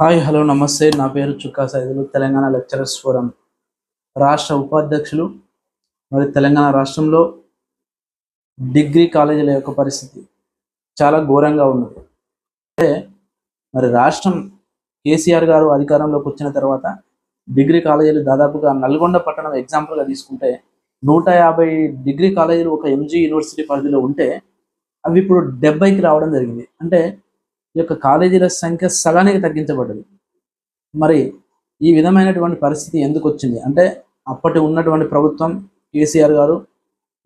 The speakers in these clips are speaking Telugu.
హాయ్ హలో నమస్తే. నా పేరు చుక్కా సైదులు తెలంగాణ లెక్చరర్స్ ఫోరం. రాష్ట్ర ఉపాధ్యక్షులు మరి తెలంగాణ రాష్ట్రంలో డిగ్రీ కాలేజీల యొక్క పరిస్థితి చాలా ఘోరంగా ఉన్నది. అంటే మరి రాష్ట్రం కేసీఆర్ గారు అధికారంలోకి వచ్చిన తర్వాత డిగ్రీ కాలేజీలు దాదాపుగా నల్గొండ పట్టణం ఎగ్జాంపుల్గా తీసుకుంటే నూట యాభై డిగ్రీ కాలేజీలు ఒక ఎంజీ యూనివర్సిటీ పరిధిలో ఉంటే అవి ఇప్పుడు డెబ్బైకి రావడం జరిగింది. అంటే ఈ యొక్క కాలేజీల సంఖ్య సగానికి తగ్గించబడ్డది. మరి ఈ విధమైనటువంటి పరిస్థితి ఎందుకు వచ్చింది? అంటే అప్పటి ఉన్నటువంటి ప్రభుత్వం కేసీఆర్ గారు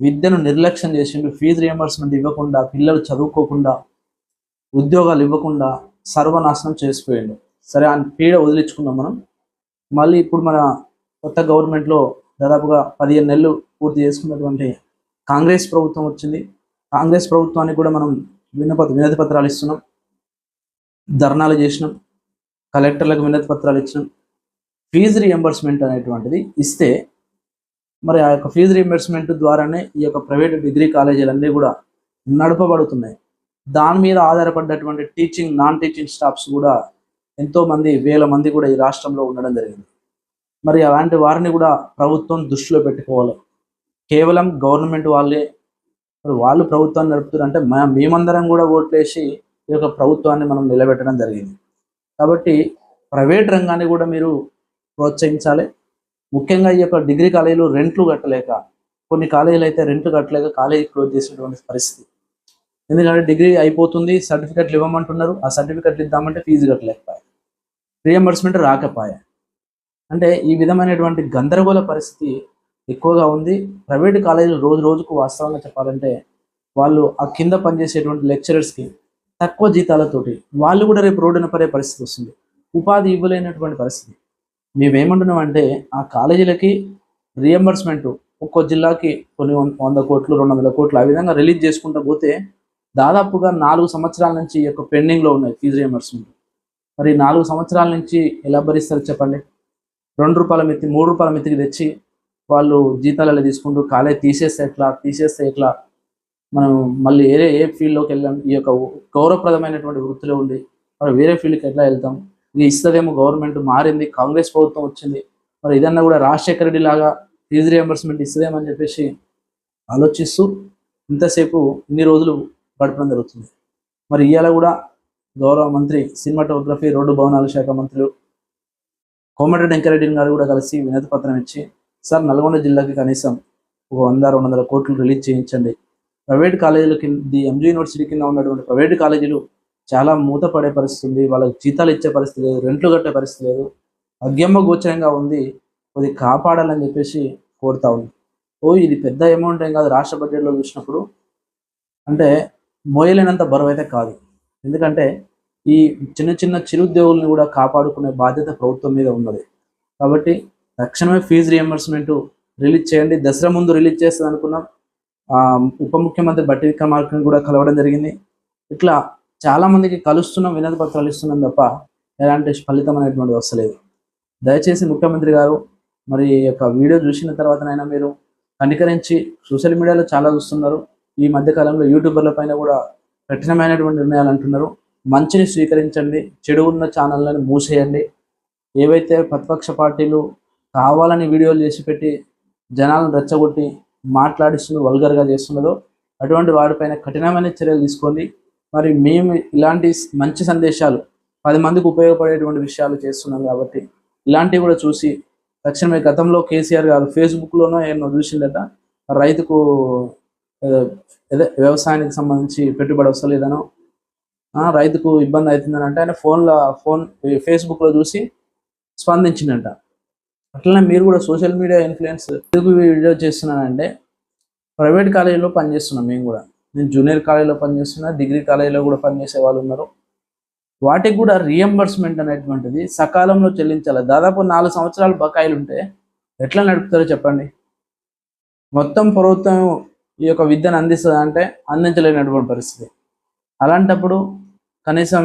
విద్యను నిర్లక్ష్యం చేసిండు ఫీజు రియంబర్స్మెంట్ ఇవ్వకుండా పిల్లలు చదువుకోకుండా ఉద్యోగాలు ఇవ్వకుండా సర్వనాశనం చేసిపోయిండు. సరే ఆ పీడ వదిలించుకున్నాం మనం. మళ్ళీ ఇప్పుడు మన కొత్త గవర్నమెంట్లో దాదాపుగా పదిహేను నెలలు పూర్తి చేసుకున్నటువంటి కాంగ్రెస్ ప్రభుత్వం వచ్చింది. కాంగ్రెస్ ప్రభుత్వానికి కూడా మనం వినప వినతి పత్రాలు ఇస్తున్నాం. ధర్నాలు చేసినాం కలెక్టర్లకు వినతి పత్రాలు ఇచ్చినాం. ఫీజు రియంబర్స్మెంట్ అనేటువంటిది ఇస్తే మరి ఆ యొక్క ఫీజు రియంబర్స్మెంట్ ద్వారానే ఈ యొక్క ప్రైవేట్ డిగ్రీ కాలేజీలన్నీ కూడా నడపబడుతున్నాయి. దాని మీద ఆధారపడ్డటువంటి టీచింగ్ నాన్ టీచింగ్ స్టాఫ్స్ కూడా ఎంతో మంది వేల మంది కూడా ఈ రాష్ట్రంలో ఉండడం జరిగింది. మరి అలాంటి వారిని కూడా ప్రభుత్వం దృష్టిలో పెట్టుకోవాలి. కేవలం గవర్నమెంట్ వాళ్ళే మరి వాళ్ళు ప్రభుత్వాన్ని నడుపుతారు అంటే మేమందరం కూడా ఓట్లేసి ఈ యొక్క ప్రభుత్వాన్ని మనం నిలబెట్టడం జరిగింది. కాబట్టి ప్రైవేట్ రంగాన్ని కూడా మీరు ప్రోత్సహించాలి. ముఖ్యంగా ఈ యొక్క డిగ్రీ కాలేజీలు రెంట్లు కట్టలేక కొన్ని కాలేజీలు అయితే రెంట్లు కట్టలేక కాలేజీ క్లోజ్ చేసేటువంటి పరిస్థితి. ఎందుకంటే డిగ్రీ అయిపోతుంది సర్టిఫికెట్లు ఇవ్వమంటున్నారు. ఆ సర్టిఫికెట్లు ఇద్దామంటే ఫీజు కట్టలేకపోయా రియంబర్స్మెంట్ రాకపోయా అంటే ఈ విధమైనటువంటి గందరగోళ పరిస్థితి ఎక్కువగా ఉంది. ప్రైవేట్ కాలేజీలు రోజు రోజుకు వాస్తవంగా చెప్పాలంటే వాళ్ళు ఆ కింద పనిచేసేటువంటి లెక్చరర్స్కి తక్కువ జీతాలతోటి వాళ్ళు కూడా రేపు రోడ్డున పడే పరిస్థితి వస్తుంది. ఉపాధి ఇవ్వలేనటువంటి పరిస్థితి. మేమేమంటున్నాం అంటే ఆ కాలేజీలకి రియంబర్స్మెంట్ ఒక్కో జిల్లాకి కొన్ని వంద కోట్లు రెండు వందల కోట్లు ఆ విధంగా రిలీజ్ చేసుకుంటూ పోతే దాదాపుగా నాలుగు సంవత్సరాల నుంచి ఈ యొక్క పెండింగ్లో ఉన్నాయి ఫీజు రియంబర్స్మెంట్ మరి నాలుగు సంవత్సరాల నుంచి ఎలా భరిస్తారు చెప్పండి? రెండు రూపాయల మిత్తి మూడు రూపాయల మిత్తికి తెచ్చి వాళ్ళు జీతాలలో తీసుకుంటూ కాలేజ్ తీసేస్తే ఎట్లా తీసేస్తే ఎట్లా మనం మళ్ళీ వేరే ఏ ఫీల్డ్లోకి వెళ్ళాం ఈ యొక్క గౌరవప్రదమైనటువంటి వృత్తిలో ఉండి మరి వేరే ఫీల్డ్కి ఎట్లా వెళ్తాం? ఇది ఇస్తుందేమో గవర్నమెంట్ మారింది కాంగ్రెస్ ప్రభుత్వం వచ్చింది. మరి ఇదన్నా కూడా రాజశేఖర రెడ్డి లాగా ఫీజు రియంబర్స్మెంట్ ఇస్తుందేమని చెప్పేసి ఆలోచిస్తూ ఇంతసేపు ఇన్ని రోజులు గడపడం జరుగుతుంది. మరి ఇవాళ కూడా గౌరవ మంత్రి సినిమాటోగ్రఫీ రోడ్డు భవనాల శాఖ మంత్రులు కోమటి వెంకరెడ్డి గారు కూడా కలిసి వినతి పత్రం ఇచ్చి సార్ నల్గొండ జిల్లాకి కనీసం ఒక వంద రెండు వందల కోట్లు రిలీజ్ చేయించండి. ప్రైవేట్ కాలేజీల కింద ఎంజీ యూనివర్సిటీ కింద ఉన్నటువంటి ప్రైవేట్ కాలేజీలు చాలా మూతపడే పరిస్థితి ఉంది. వాళ్ళకి జీతాలు ఇచ్చే పరిస్థితి లేదు రెంట్లు కట్టే పరిస్థితి లేదు. అగ్యమ్మ గోచరంగా ఉంది. అది కాపాడాలని చెప్పేసి కోరుతా ఉంది ఓ ఇది పెద్ద అమౌంట్ ఏం కాదు. రాష్ట్ర బడ్జెట్లో చూసినప్పుడు అంటే మోయలేనంత బరువు అయితే కాదు. ఎందుకంటే ఈ చిన్న చిన్న చిరుద్యోగుల్ని కూడా కాపాడుకునే బాధ్యత ప్రభుత్వం మీద ఉన్నది. కాబట్టి తక్షణమే ఫీజు రియంబర్స్మెంట్ రిలీజ్ చేయండి. దసరా ముందు రిలీజ్ చేస్తుంది అనుకున్నాం ఉప ముఖ్యమంత్రి బట్టి విక్రమార్కని కూడా కలవడం జరిగింది. ఇట్లా చాలా మందికి కలుస్తున్నాం వినతి పత్రాలు ఇస్తున్నాం తప్ప ఎలాంటి ఫలితం అనేటువంటిది వస్తలేదు. దయచేసి ముఖ్యమంత్రి గారు మరి ఈ యొక్క వీడియో చూసిన తర్వాతనైనా మీరు కనికరించి సోషల్ మీడియాలో చాలా చూస్తున్నారు. ఈ మధ్యకాలంలో యూట్యూబర్ల పైన కూడా కఠినమైనటువంటి నిర్ణయాలు అంటున్నారు. మంచిని స్వీకరించండి చెడు ఉన్న ఛానళ్ళని మూసేయండి. ఏవైతే ప్రతిపక్ష పార్టీలు కావాలని వీడియోలు చేసి పెట్టి జనాలను రెచ్చగొట్టి మాట్లాడిస్తుందో వల్గర్గా చేస్తున్నదో అటువంటి వాడిపైన కఠినమైన చర్యలు తీసుకోండి. మరి మేము ఇలాంటి మంచి సందేశాలు పది మందికి ఉపయోగపడేటువంటి విషయాలు చేస్తున్నాం కాబట్టి ఇలాంటివి కూడా చూసి తక్షణమే గతంలో కేసీఆర్ గారు ఫేస్బుక్లోనో ఏమో చూసిందట రైతుకు వ్యవసాయానికి సంబంధించి పెట్టుబడి వస్తలేదనో ఆ, రైతుకు ఇబ్బంది అవుతుందని అంటే ఆయన ఫోన్లో ఫోన్ ఫేస్బుక్లో చూసి స్పందించిందంట అట్లనే మీరు కూడా సోషల్ మీడియా ఇన్ఫ్లుయెన్స్ ఎందుకు వీడియో చేస్తున్నానంటే ప్రైవేట్ కాలేజీలో పనిచేస్తున్నాం మేము కూడా. నేను జూనియర్ కాలేజీలో పనిచేస్తున్నా డిగ్రీ కాలేజీలో కూడా పనిచేసే వాళ్ళు ఉన్నారు. వాటికి కూడా రియంబర్స్మెంట్ అనేటువంటిది సకాలంలో చెల్లించాలి. దాదాపు నాలుగు సంవత్సరాలు బకాయిలు ఉంటే ఎట్లా నడుపుతారో చెప్పండి. మొత్తం ప్రభుత్వం ఈ యొక్క విద్యను అందిస్తుంది అంటే అందించలేనటువంటి పరిస్థితి. అలాంటప్పుడు కనీసం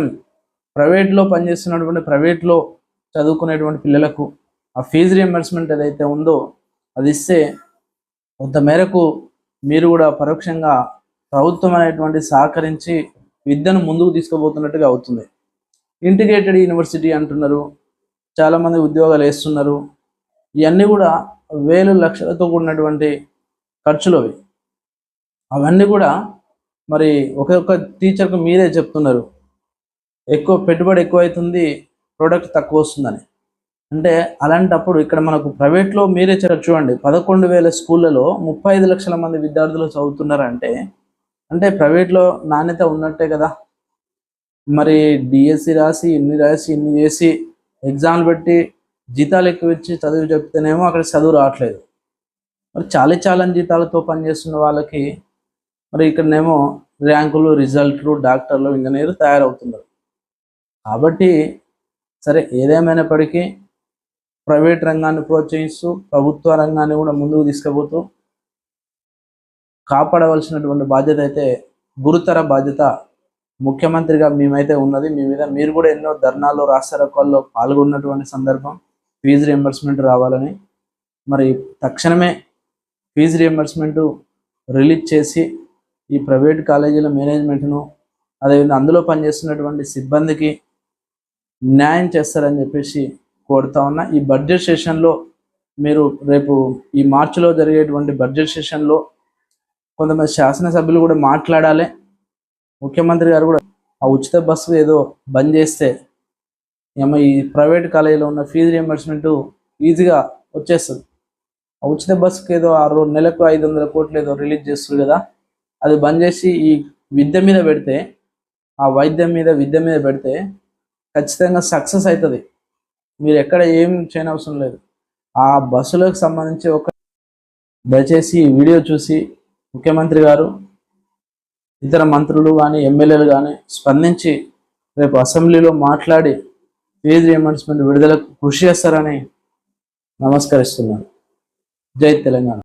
ప్రైవేట్లో పనిచేస్తున్నటువంటి ప్రైవేట్లో చదువుకునేటువంటి పిల్లలకు ఆ ఫీజు రియంబర్స్మెంట్ ఏదైతే ఉందో అది ఇస్తే కొంత మేరకు మీరు కూడా పరోక్షంగా ప్రభుత్వం అనేటువంటి సహకరించి విద్యను ముందుకు తీసుకుపోతున్నట్టుగా అవుతుంది. ఇంటిగ్రేటెడ్ యూనివర్సిటీ అంటున్నారు. చాలామంది ఉద్యోగాలు వేస్తున్నారు. ఇవన్నీ కూడా వేలు లక్షలతో కూడినటువంటి ఖర్చులు అవి. అవన్నీ కూడా మరి ఒక్కొక్క టీచర్కు మీరే చెప్తున్నారు. ఎక్కువ పెట్టుబడి ఎక్కువ అవుతుంది ప్రోడక్ట్ తక్కువ వస్తుందని. అంటే అలాంటప్పుడు ఇక్కడ మనకు ప్రైవేట్లో మీరే చూడండి పదకొండు వేల స్కూళ్ళలో ముప్పై ఐదు లక్షల మంది విద్యార్థులు చదువుతున్నారంటే అంటే ప్రైవేట్లో నాణ్యత ఉన్నట్టే కదా. మరి డిఎస్సి రాసి ఇన్ని రాసి ఇన్ని చేసి ఎగ్జామ్లు పెట్టి జీతాలు ఎక్కువ ఇచ్చి చదువు చెప్తేనేమో అక్కడ చదువు రావట్లేదు. మరి చాలా చాలా జీతాలతో పనిచేస్తున్న వాళ్ళకి మరి ఇక్కడనేమో ర్యాంకులు రిజల్ట్లు డాక్టర్లు ఇంజనీర్లు తయారవుతున్నారు. కాబట్టి సరే ఏదేమైనప్పటికీ ప్రైవేట్ రంగాన్ని ప్రోత్సహిస్తూ ప్రభుత్వ రంగాన్ని కూడా ముందుకు తీసుకుపోతూ కాపాడవలసినటువంటి బాధ్యత అయితే గురుతర బాధ్యత ముఖ్యమంత్రిగా మేమైతే ఉన్నది. మీ మీద మీరు కూడా ఎన్నో ధర్నాలు రాస్తారోకాల్లో పాల్గొన్నటువంటి సందర్భం ఫీజు రియంబర్స్మెంట్ రావాలని. మరి తక్షణమే ఫీజు రియంబర్స్మెంట్ రిలీజ్ చేసి ఈ ప్రైవేట్ కాలేజీల మేనేజ్మెంట్ను అదేవిధంగా అందులో పనిచేస్తున్నటువంటి సిబ్బందికి న్యాయం చేస్తారని చెప్పేసి కోరుతా ఉన్నా. ఈ బడ్జెట్ సెషన్లో మీరు రేపు ఈ మార్చిలో జరిగేటువంటి బడ్జెట్ సెషన్లో కొంతమంది శాసనసభ్యులు కూడా మాట్లాడాలి. ముఖ్యమంత్రి గారు కూడా ఆ ఉచిత బస్సు ఏదో బంద్ చేస్తే ఏమో ఈ ప్రైవేట్ కాలేజీలో ఉన్న ఫీజు రియంబర్స్మెంట్ ఈజీగా వచ్చేస్తుంది. ఆ ఉచిత బస్సుకి ఏదో ఆ రోజు నెలకు ఐదు వందల కోట్లు ఏదో రిలీజ్ చేస్తారు కదా అది బంద్ చేసి ఈ విద్య మీద పెడితే ఆ వైద్యం మీద విద్య మీద పెడితే ఖచ్చితంగా సక్సెస్ అవుతుంది. మీరు ఎక్కడ ఏం చేయనవసరం లేదు. ఆ బస్సులకు సంబంధించి ఒక దయచేసి ఈ వీడియో చూసి ముఖ్యమంత్రి గారు ఇతర మంత్రులు కానీ ఎమ్మెల్యేలు కానీ స్పందించి రేపు అసెంబ్లీలో మాట్లాడి ఫీజు రియంబర్స్మెంట్ విడుదలకు కృషి చేస్తారని నమస్కరిస్తున్నాను. జై తెలంగాణ.